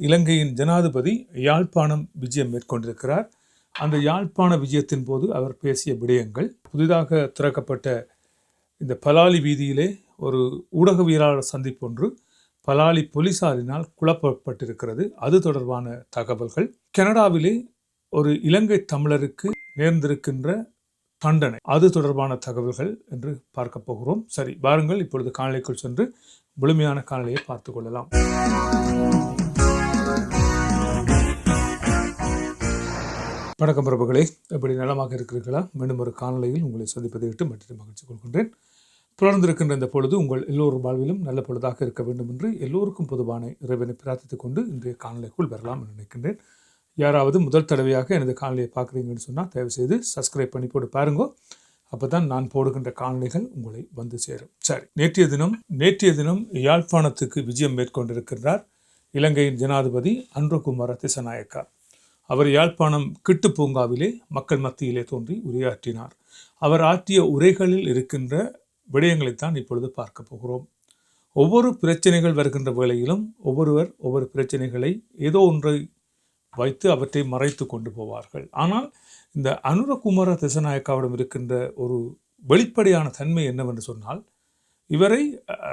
இலங்கையின் ஜனாதிபதி யாழ்ப்பாணம் விஜயம் மேற்கொண்டிருக்கிறார். அந்த யாழ்ப்பாண விஜயத்தின் போது அவர் பேசிய விடயங்கள் புதிதாக திறக்கப்பட்ட இந்த பலாலி வீதியிலே ஒரு ஊடகவியலாளர் சந்திப்பொன்று பலாலி போலீசாரினால் குழப்பப்பட்டிருக்கிறது. அது தொடர்பான தகவல்கள் கனடாவிலே ஒரு இலங்கை தமிழருக்கு நேர்ந்திருக்கின்ற தண்டனை. அது தொடர்பான தகவல்கள் என்று பார்க்க போகிறோம். சரி வாருங்கள் இப்பொழுது காணொலிக்குள் சென்று முழுமையான காணொலியை பார்த்துக்கொள்ளலாம் கொள்ளலாம். வணக்கம் பிரபுகளே. எப்படி நலமாக இருக்கிறீர்களா? மீண்டும் ஒரு காணொலியில் உங்களை சந்திப்பதை விட்டு மற்றொரு மகிழ்ச்சி கொள்கின்றேன். தொடர்ந்திருக்கின்ற இந்த பொழுது உங்கள் எல்லோரும் வாழ்விலும் நல்ல பொழுதாக இருக்க வேண்டும் என்று எல்லோருக்கும் பொதுவான இறைவனை பிரார்த்தித்துக் கொண்டு இன்றைய காணொலிக்குள் வரலாம் என்று நினைக்கின்றேன். யாராவது முதல் தடவையாக எனது காணொலியை பார்க்குறீங்கன்னு சொன்னால் தயவுசெய்து சப்ஸ்கிரைப் பண்ணி போட்டு பாருங்கோ. அப்போ தான் நான் போடுகின்ற காணொலிகள் உங்களை வந்து சேரும். சரி நேற்றைய தினம் நேற்றைய தினம் யாழ்ப்பாணத்துக்கு விஜயம் மேற்கொண்டிருக்கின்றார் இலங்கையின் ஜனாதிபதி அன்ருகுமார திசநாயக்கா. அவர் யாழ்ப்பாணம் கிட்டு பூங்காவிலே மக்கள் மத்தியிலே தோன்றி உரையாற்றினார். அவர் ஆற்றிய உரைகளில் இருக்கின்ற விடயங்களைத்தான் இப்பொழுது பார்க்க போகிறோம். ஒவ்வொரு பிரச்சனைகள் வருகின்ற வேளையிலும் ஒவ்வொருவர் ஒவ்வொரு பிரச்சனைகளை ஏதோ ஒன்றை வைத்து அவற்றை மறைத்து கொண்டு போவார்கள். ஆனால் இந்த அனுரகுமார திசநாயக்காவிடம் இருக்கின்ற ஒரு வெளிப்படையான தன்மை என்னவென்று சொன்னால் இவரை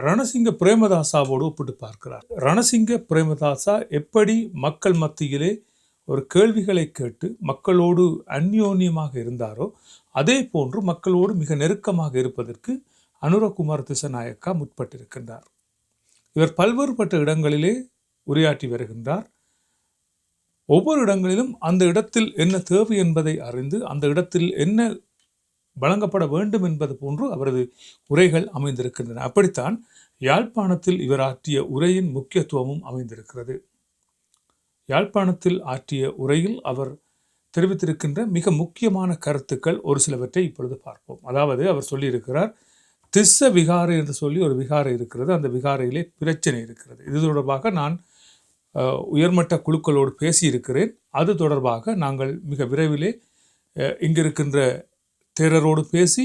ரணசிங்க பிரேமதாசாவோடு ஒப்பிட்டு பார்க்கிறார். ரணசிங்க பிரேமதாசா எப்படி மக்கள் மத்தியிலே ஒரு கேள்விகளை கேட்டு மக்களோடு அந்யோன்யமாக இருந்தாரோ அதே போன்று மக்களோடு மிக நெருக்கமாக இருப்பதற்கு அனுரகுமார் திசநாயக்கா முற்பட்டிருக்கின்றார். இவர் பல்வேறுபட்ட இடங்களிலே உரையாற்றி வருகின்றார். ஒவ்வொரு இடங்களிலும் அந்த இடத்தில் என்ன தேவை என்பதை அறிந்து அந்த இடத்தில் என்ன வழங்கப்பட வேண்டும் என்பது போன்று அவரது உரைகள் அமைந்திருக்கின்றன. அப்படித்தான் யாழ்ப்பாணத்தில் இவர் ஆற்றிய உரையின் முக்கியத்துவமும் அமைந்திருக்கிறது. யாழ்ப்பாணத்தில் ஆற்றிய உரையில் அவர் தெரிவித்திருக்கின்ற மிக முக்கியமான கருத்துக்கள் ஒரு சிலவற்றை இப்பொழுது பார்ப்போம். அதாவது அவர் சொல்லியிருக்கிறார் திஸ்ஸ விகாரை என்று சொல்லி ஒரு விகாரை இருக்கிறது அந்த விகாரையிலே பிரச்சனை இருக்கிறது. இது தொடர்பாக நான் உயர்மட்ட குழுக்களோடு பேசியிருக்கிறேன். அது தொடர்பாக நாங்கள் மிக விரைவிலே இங்கிருக்கின்ற தேரரோடு பேசி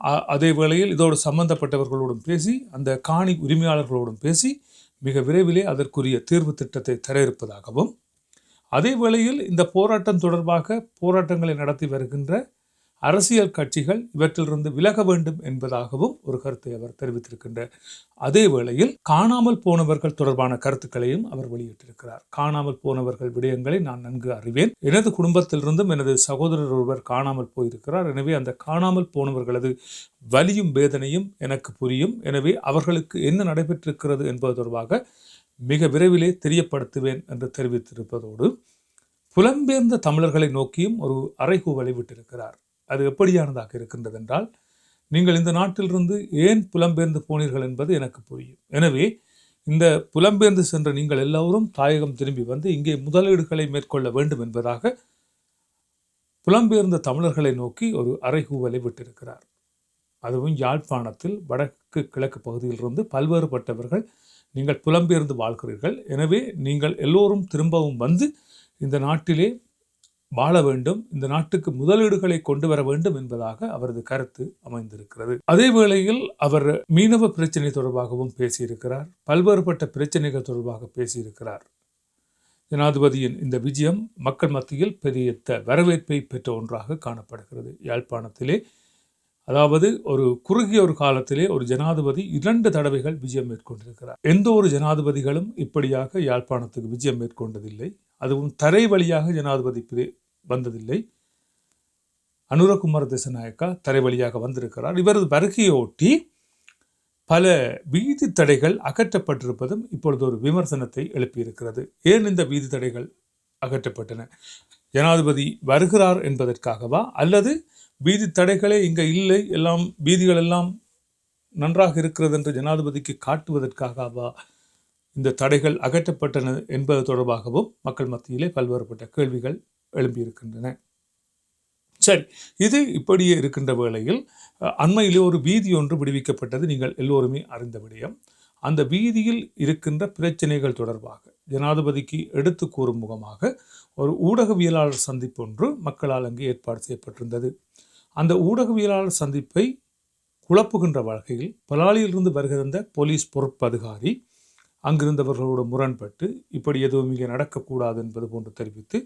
அ- அதே வேளையில் இதோடு சம்பந்தப்பட்டவர்களோடும் பேசி அந்த காணி உரிமையாளர்களோடும் பேசி மிக விரைவிலே அதற்குரிய தீர்வு திட்டத்தை தர இருப்பதாகவும் அதே வேளையில் இந்த போராட்டம் தொடர்பாக போராட்டங்களை நடத்தி வருகின்ற அரசியல் கட்சிகள் இவற்றிலிருந்து விலக வேண்டும் என்பதாகவும் ஒரு கருத்தை அவர் தெரிவித்திருக்கின்றார். அதே வேளையில் காணாமல் போனவர்கள் தொடர்பான கருத்துக்களையும் அவர் வெளியிட்டிருக்கிறார். காணாமல் போனவர்கள் விடயங்களை நான் நன்கு அறிவேன். எனது குடும்பத்திலிருந்தும் எனது சகோதரர் ஒருவர் காணாமல் போயிருக்கிறார். எனவே அந்த காணாமல் போனவர்களது வலியும் வேதனையும் எனக்கு புரியும். எனவே அவர்களுக்கு என்ன நடைபெற்றிருக்கிறது என்பது தொடர்பாக மிக விரைவிலே தெரியப்படுத்துவேன் என்று தெரிவித்திருப்பதோடு புலம்பெயர்ந்த தமிழர்களை நோக்கியும் ஒரு அறைகூவலை விட்டிருக்கிறார். அது எப்படியானதாக இருக்கின்றது என்றால் நீங்கள் இந்த நாட்டிலிருந்து ஏன் புலம்பெயர்ந்து போனீர்கள் என்பது எனக்கு புரியும். எனவே இந்த புலம்பெயர்ந்து சென்ற நீங்கள் எல்லோரும் தாயகம் திரும்பி வந்து இங்கே முதலீடுகளை மேற்கொள்ள வேண்டும் என்பதாக புலம்பெயர்ந்த தமிழர்களை நோக்கி ஒரு அறைகூவலை விட்டிருக்கிறார். அதுவும் யாழ்ப்பாணத்தில் வடக்கு கிழக்கு பகுதியிலிருந்து பல்வேறுபட்டவர்கள் நீங்கள் புலம்பெயர்ந்து வாழ்கிறீர்கள். எனவே நீங்கள் எல்லோரும் திரும்பவும் வந்து இந்த நாட்டிலே வாழ வேண்டும் இந்த நாட்டுக்கு முதலீடுகளை கொண்டு வர வேண்டும் என்பதாக அவரது கருத்து அமைந்திருக்கிறது. அதே வேளையில் அவர் மீனவ பிரச்சனை தொடர்பாகவும் பேசியிருக்கிறார் பல்வேறுபட்ட பிரச்சனைகள் தொடர்பாக பேசியிருக்கிறார். ஜனாதிபதியின் இந்த விஜயம் மக்கள் மத்தியில் பெரிய வரவேற்பை பெற்ற ஒன்றாக காணப்படுகிறது. யாழ்ப்பாணத்திலே அதாவது ஒரு குறுகிய ஒரு காலத்திலே ஒரு ஜனாதிபதி இரண்டு தடவைகள் விஜயம் மேற்கொண்டிருக்கிறார். எந்த ஒரு ஜனாதிபதிகளும் இப்படியாக யாழ்ப்பாணத்துக்கு விஜயம் மேற்கொண்டதில்லை. அதுவும் தரை வழியாக ஜனாதிபதி வந்ததில்லை. அனுரகுமார திசநாயக்கா தரை வழியாக வந்திருக்கிறார். இவரது வருகையொட்டி பல வீதி தடைகள் அகற்றப்பட்டிருப்பதும் இப்பொழுது ஒரு விமர்சனத்தை எழுப்பியிருக்கிறது. ஏன் இந்த வீதி தடைகள் அகற்றப்பட்டன? ஜனாதிபதி வருகிறார் என்பதற்காகவா? அல்லது வீதி தடைகளே இங்கே இல்லை எல்லாம் வீதிகள் எல்லாம் நன்றாக இருக்கிறது என்று ஜனாதிபதிக்கு காட்டுவதற்காகவா? இந்த தடைகள் அகற்றப்பட்டன என்பது தொடர்பாகவும் மக்கள் மத்தியிலே பல்வேறுபட்ட கேள்விகள் எழும்பியிருக்கின்றன. சரி இது இப்படியே இருக்கின்ற வேளையில் அண்மையிலே ஒரு வீதி ஒன்று விடுவிக்கப்பட்டது நீங்கள் எல்லோருமே அறிந்த விடயம். அந்த வீதியில் இருக்கின்ற பிரச்சனைகள் தொடர்பாக ஜனாதிபதிக்கு எடுத்து கூறும் முகமாக ஒரு ஊடகவியலாளர் சந்திப்பு ஒன்று மக்களால் அங்கு ஏற்பாடு செய்யப்பட்டிருந்தது. அந்த ஊடகவியலாளர் சந்திப்பை குழப்புகின்ற வகையில் பலாலியிலிருந்து வருகிற போலீஸ் பொறுப்பதிகாரி அங்கிருந்தவர்களோடு முரண்பட்டு இப்படி எதுவும் இங்கே நடக்கக்கூடாது என்பது போன்று தெரிவித்து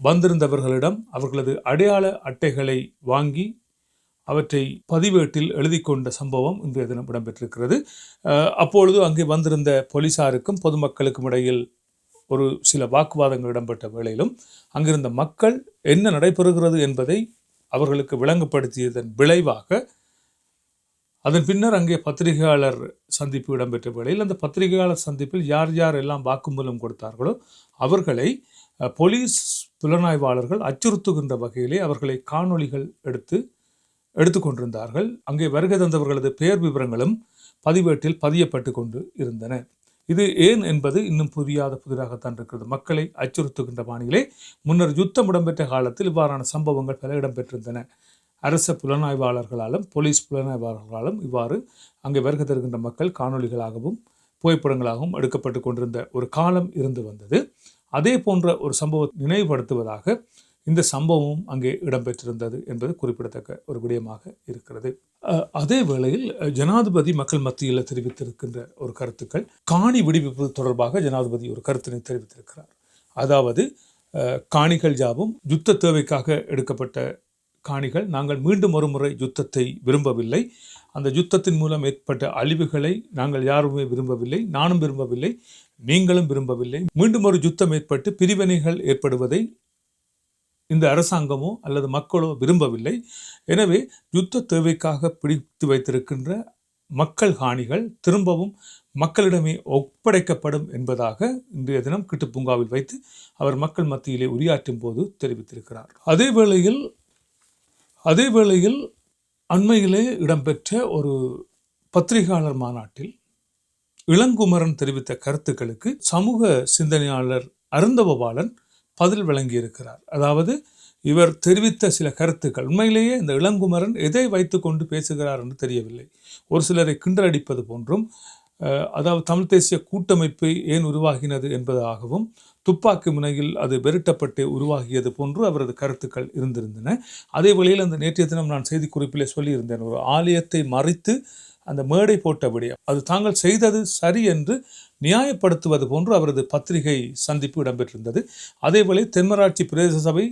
வந்திருந்தவர்களிடம் அவர்களது அடையாள அட்டைகளை வாங்கி அவற்றை பதிவேட்டில் எழுதி கொண்ட சம்பவம் இன்றைய தினம் இடம்பெற்றிருக்கிறது. அப்பொழுது அங்கே வந்திருந்த போலீசாருக்கும் பொதுமக்களுக்கும் இடையில் ஒரு சில வாக்குவாதங்கள் இடம்பெற்ற வேளையிலும் அங்கிருந்த மக்கள் என்ன நடைபெறுகிறது என்பதை அவர்களுக்கு விளங்குபடுத்தியதன் விளைவாக அதன் பின்னர் அங்கே பத்திரிகையாளர் சந்திப்பு இடம்பெற்ற வேளையில் அந்த பத்திரிகையாளர் சந்திப்பில் யார் யார் எல்லாம் வாக்குமூலம் கொடுத்தார்களோ அவர்களை போலீஸ் புலனாய்வாளர்கள் அச்சுறுத்துகின்ற வகையிலே அவர்களை காணொளிகள் எடுத்து எடுத்துக்கொண்டிருந்தார்கள் அங்கே வருகை தந்தவர்களது பெயர் விவரங்களும் பதிவேட்டில் பதியப்பட்டு கொண்டு இருந்தன. இது ஏன் என்பது இன்னும் புரியாத புதிராகத்தான் இருக்கிறது. மக்களை அச்சுறுத்துகின்ற பாணியிலே முன்னர் யுத்தம் இடம்பெற்ற காலத்தில் இவ்வாறான சம்பவங்கள் பல இடம்பெற்றிருந்தன. அரச புலனாய்வாளர்களாலும் போலீஸ் புலனாய்வாளர்களாலும் இவ்வாறு அங்கே வருகை தருகின்ற மக்கள் காணொலிகளாகவும் புகைப்படங்களாகவும் எடுக்கப்பட்டு கொண்டிருந்த ஒரு காலம் இருந்து வந்தது. அதே போன்ற ஒரு சம்பவத்தை நினைவுபடுத்துவதாக இந்த சம்பவம் அங்கே இடம்பெற்றிருந்தது என்பது குறிப்பிடத்தக்க ஒரு விடயமாக இருக்கிறது. அதே வேளையில் ஜனாதிபதி மக்கள் மத்தியில் தெரிவித்திருக்கின்ற ஒரு கருத்துக்கள் காணி விடுவிப்பு தொடர்பாக ஜனாதிபதி ஒரு கருத்தினை தெரிவித்திருக்கிறார். அதாவது காணிகள் ஜாபும் யுத்த தேவைக்காக எடுக்கப்பட்ட காணிகள். நாங்கள் மீண்டும் ஒருமுறை யுத்தத்தை விரும்பவில்லை. அந்த யுத்தத்தின் மூலம் ஏற்பட்ட அழிவுகளை நாங்கள் யாருமே விரும்பவில்லை நானும் விரும்பவில்லை நீங்களும் விரும்பவில்லை. மீண்டும் ஒரு யுத்தம் ஏற்பட்டு பிரிவினைகள் ஏற்படுவதை இந்த அரசாங்கமோ அல்லது மக்களோ விரும்பவில்லை. எனவே யுத்த தேவைக்காக பிடித்து வைத்திருக்கின்ற மக்கள் காணிகள் திரும்பவும் மக்களிடமே ஒப்படைக்கப்படும் என்பதாக இன்றைய தினம் கிட்டு பூங்காவில் வைத்து அவர் மக்கள் மத்தியிலே உரையாற்றும் போது தெரிவித்திருக்கிறார். அதே வேளையில் அதே வேளையில் அண்மையிலே இடம்பெற்ற ஒரு பத்திரிகையாளர் மாநாட்டில் இளங்குமரன் தெரிவித்த கருத்துக்களுக்கு சமூக சிந்தனையாளர் அருந்தவபாலன் பதில் வழங்கியிருக்கிறார். அதாவது இவர் தெரிவித்த சில கருத்துக்கள் உண்மையிலேயே இந்த இளங்குமரன் எதை வைத்துக்கொண்டு பேசுகிறார் என்று தெரியவில்லை. ஒரு சிலரை கிண்டலடிப்பது போன்றும் அதாவது தமிழ் தேசிய கூட்டமைப்பு ஏன் உருவாகினது என்பதாகவும் துப்பாக்கி முனையில் அது வெருட்டப்பட்டு உருவாகியது போன்று அவரது கருத்துக்கள் இருந்திருந்தன. அதே வழியில் அந்த நேற்றைய தினம் நான் செய்திக்குறிப்பிலே சொல்லியிருந்தேன் ஒரு ஆலயத்தை மறைத்து அந்த மேடை போட்டபடி அது தாங்கள் செய்தது சரி என்று நியாயப்படுத்துவது போன்று அவரது பத்திரிகை சந்திப்பு இடம்பெற்றிருந்தது. அதேவேளை தென்மராட்சி பிரதேச சபை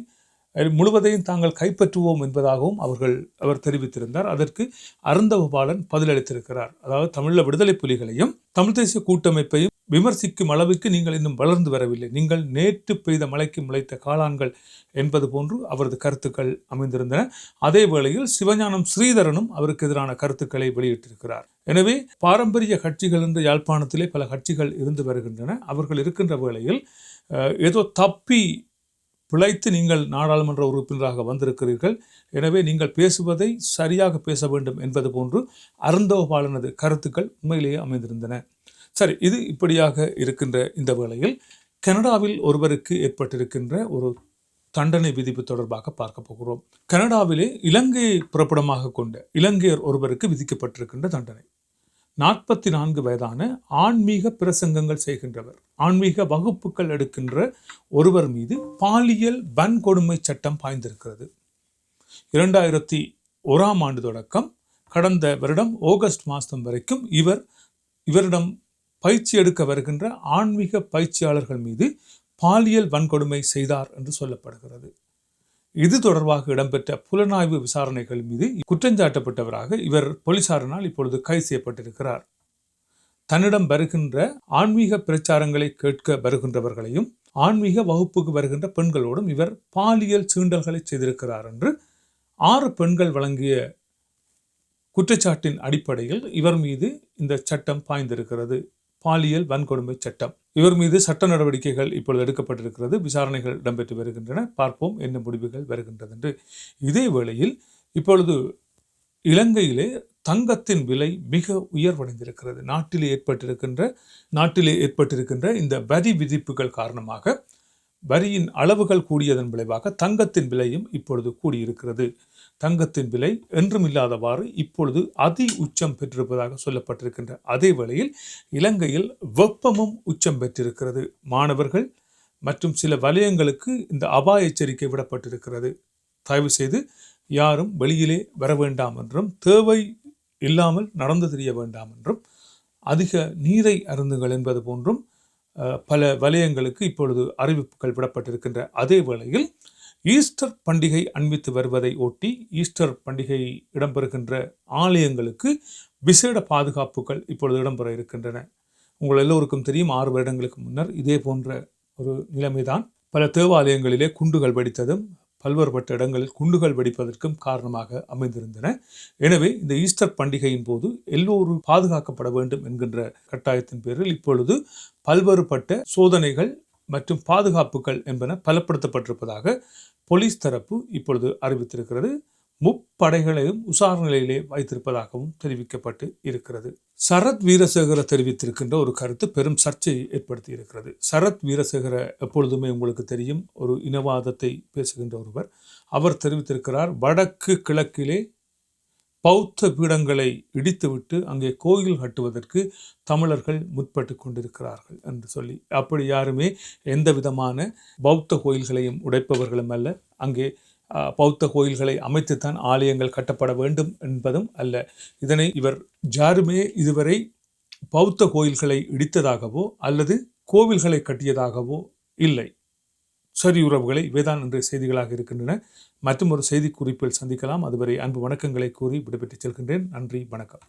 முழுவதையும் தாங்கள் கைப்பற்றுவோம் என்பதாகவும் அவர்கள் அவர் தெரிவித்திருந்தார். அதற்கு அருந்தவபாலன் பதிலளித்திருக்கிறார். அதாவது தமிழ விடுதலை புலிகளையும் தமிழ் தேசிய கூட்டமைப்பையும் விமர்சிக்கும் அளவுக்கு நீங்கள் இன்னும் வளர்ந்து வரவில்லை. நீங்கள் நேற்று பெய்த மலைக்கு முளைத்த காளான்கள் என்பது போன்று அவரது கருத்துக்கள் அமைந்திருந்தன. அதே வேளையில் சிவஞானம் ஸ்ரீதரனும் அவருக்கு எதிரான கருத்துக்களை வெளியிட்டிருக்கிறார். எனவே பாரம்பரிய கட்சிகள் என்று யாழ்ப்பாணத்திலே பல கட்சிகள் இருந்து வருகின்றன. அவர்கள் இருக்கின்ற வேளையில் ஏதோ தப்பி பிழைத்து நீங்கள் நாடாளுமன்ற உறுப்பினராக வந்திருக்கிறீர்கள். எனவே நீங்கள் பேசுவதை சரியாக பேச வேண்டும் என்பது போன்று அருந்தவபாலனது கருத்துக்கள் உண்மையிலேயே அமைந்திருந்தன. சரி இது இப்படியாக இருக்கின்ற இந்த வேளையில் கனடாவில் ஒருவருக்கு ஏற்பட்டிருக்கின்ற ஒரு தண்டனை விதிப்பு தொடர்பாக பார்க்க போகிறோம். கனடாவிலே இலங்கையை புறப்படமாக கொண்ட இலங்கையர் ஒருவருக்கு விதிக்கப்பட்டிருக்கின்ற தண்டனை. நாற்பத்தி நான்கு வயதான ஆன்மீக பிரசங்கங்கள் செய்கின்றவர். ஆன்மீக வகுப்புகள் எடுக்கின்ற ஒருவர் மீது பாலியல் வன்கொடுமை சட்டம் பாய்ந்திருக்கிறது. இரண்டாயிரத்தி ஓராம் ஆண்டு தொடக்கம். கடந்த வருடம் ஆகஸ்ட் மாதம் வரைக்கும் இவர் இவரிடம் பயிற்சி எடுக்க வருகின்ற ஆன்மீக பயிற்சியாளர்கள் மீது பாலியல் வன்கொடுமை செய்தார் என்று சொல்லப்படுகிறது. இது தொடர்பாக இடம்பெற்ற புலனாய்வு விசாரணைகள் மீது குற்றஞ்சாட்டப்பட்டவராக இவர் போலீசாரினால் இப்பொழுது கைது செய்யப்பட்டிருக்கிறார். தன்னிடம் வருகின்ற ஆன்மீக பிரச்சாரங்களை கேட்க வருகின்றவர்களையும் ஆன்மீக வகுப்புக்கு வருகின்ற பெண்களோடும் இவர் பாலியல் சீண்டல்களை செய்திருக்கிறார் என்று ஆறு பெண்கள் வழங்கிய குற்றச்சாட்டின் அடிப்படையில் இவர் மீது இந்த சட்டம் பாய்ந்திருக்கிறது. பாலியல் வன்கொடுமை சட்டம். இவர் மீது சட்ட நடவடிக்கைகள் இப்பொழுது எடுக்கப்பட்டிருக்கிறது. விசாரணைகள் இடம்பெற்று வருகின்றன. பார்ப்போம் என்ன முடிவுகள் வருகின்றது என்று இதே வேளையில் இப்பொழுது இலங்கையிலே தங்கத்தின் விலை மிக உயர்வடைந்திருக்கிறது. நாட்டிலே ஏற்பட்டிருக்கின்ற நாட்டிலே ஏற்பட்டிருக்கின்ற இந்த வரி விதிப்புகள் காரணமாக வரியின் அளவுகள் கூடியதன் விளைவாக தங்கத்தின் விலையும் இப்பொழுது கூடியிருக்கிறது. தங்கத்தின் விலை என்றும் இல்லாதவாறு இப்பொழுது அதி உச்சம் பெற்றிருப்பதாக சொல்லப்பட்டிருக்கின்ற அதே வேளையில் இலங்கையில் வெப்பமும் உச்சம் பெற்றிருக்கிறது. மாணவர்கள் மற்றும் சில வலயங்களுக்கு இந்த அபாய எச்சரிக்கை விடப்பட்டிருக்கிறது. தயவு செய்து யாரும் வெளியிலே வர வேண்டாம் என்றும் தேவை இல்லாமல் நடந்து தெரிய வேண்டாம் என்றும் அதிக நீரை அருந்துங்கள் என்பது போன்றும் பல வலயங்களுக்கு இப்பொழுது அறிவிப்புகள் விடப்பட்டிருக்கின்ற அதே வேளையில் ஈஸ்டர் பண்டிகை அண்மித்து வருவதை ஒட்டி ஈஸ்டர் பண்டிகை இடம்பெறுகின்ற ஆலயங்களுக்கு விசேட பாதுகாப்புகள் இப்பொழுது இடம்பெற இருக்கின்றன. உங்கள் எல்லோருக்கும் தெரியும் ஆறு வருடங்களுக்கு முன்னர் இதே போன்ற ஒரு நிலைமைதான். பல தேவாலயங்களிலே குண்டுகள் வெடித்ததும் பல்வேறுபட்ட இடங்களில் குண்டுகள் வெடிப்பதற்கும் காரணமாக அமைந்திருந்தன. எனவே இந்த ஈஸ்டர் பண்டிகையின் போது எல்லோரும் பாதுகாக்கப்பட வேண்டும் என்கின்ற கட்டாயத்தின் பேரில் இப்பொழுது பல்வேறுபட்ட சோதனைகள் மற்றும் பாதுகாப்புகள் என்பன பலப்படுத்தப்பட்டிருப்பதாக போலீஸ் தரப்பு இப்பொழுது அறிவித்திருக்கிறது. முப்படைகளையும் உசார் நிலையிலே வைத்திருப்பதாகவும் தெரிவிக்கப்பட்டு இருக்கிறது. சரத் வீரசேகர தெரிவித்திருக்கின்ற ஒரு கருத்து பெரும் சர்ச்சையை ஏற்படுத்தி இருக்கிறது சரத் வீரசேகர எப்பொழுதுமே உங்களுக்கு தெரியும் ஒரு இனவாதத்தை பேசுகின்ற ஒருவர். அவர் தெரிவித்திருக்கிறார் வடக்கு கிழக்கிலே பௌத்த பீடங்களை இடித்துவிட்டு அங்கே கோயில் கட்டுவதற்கு தமிழர்கள் முற்பட்டு கொண்டிருக்கிறார்கள் என்று சொல்லி. அப்படி யாருமே எந்த விதமான பௌத்த கோயில்களையும் உடைப்பவர்களும் அல்ல. அங்கே பௌத்த கோயில்களை அமைத்துத்தான் ஆலயங்கள் கட்டப்பட வேண்டும் என்பதும் அல்ல. இதனை இவர் யாருமே இதுவரை பௌத்த கோயில்களை இடித்ததாகவோ அல்லது கோவில்களை கட்டியதாகவோ இல்லை. சரி உறவுகளை வேதான் இன்றைய செய்திகளாக இருக்கின்றன. மற்றும் ஒரு செய்தி குறிப்பில் சந்திக்கலாம். அதுவரை அன்பு வணக்கங்களை கூறி விடைபெற்றுச் செல்கின்றேன். நன்றி வணக்கம்.